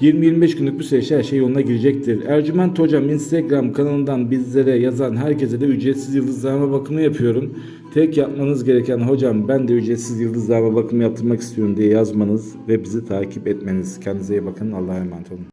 20-25 günlük bir süreçte her şey yoluna girecektir. Ercüment Hocam Instagram kanalından bizlere yazan herkese de ücretsiz yıldızlama bakımı yapıyorum. Tek yapmanız gereken hocam ben de ücretsiz yıldızlama bakımı yaptırmak istiyorum diye yazmanız ve bizi takip etmeniz. Kendinize iyi bakın. Allah'a emanet olun.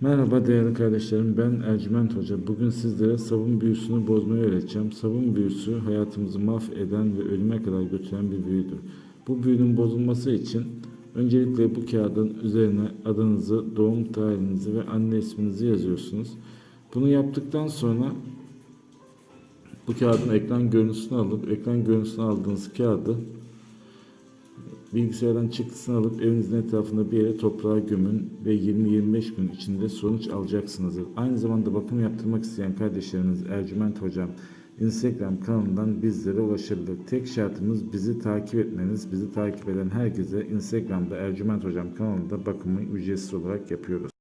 Merhaba değerli kardeşlerim ben Ercüment Hoca. Bugün sizlere sabun büyüsünü bozmayı öğreteceğim. Sabun büyüsü hayatımızı mahveden ve ölüme kadar götüren bir büyüdür. Bu büyünün bozulması için öncelikle bu kağıdın üzerine adınızı, doğum tarihinizi ve anne isminizi yazıyorsunuz. Bunu yaptıktan sonra bu kağıdın ekran görüntüsünü alıp ekran görüntüsünü aldığınız kağıdı Bilgisayardan çıktısını alıp evinizin etrafında bir yere toprağa gömün ve 20-25 gün içinde sonuç alacaksınızdır. Aynı zamanda bakım yaptırmak isteyen kardeşleriniz Ercüment Hocam Instagram kanalından bizlere ulaşabilir. Tek şartımız bizi takip etmeniz. Bizi takip eden herkese Instagram'da Ercüment Hocam kanalında bakımı ücretsiz olarak yapıyoruz.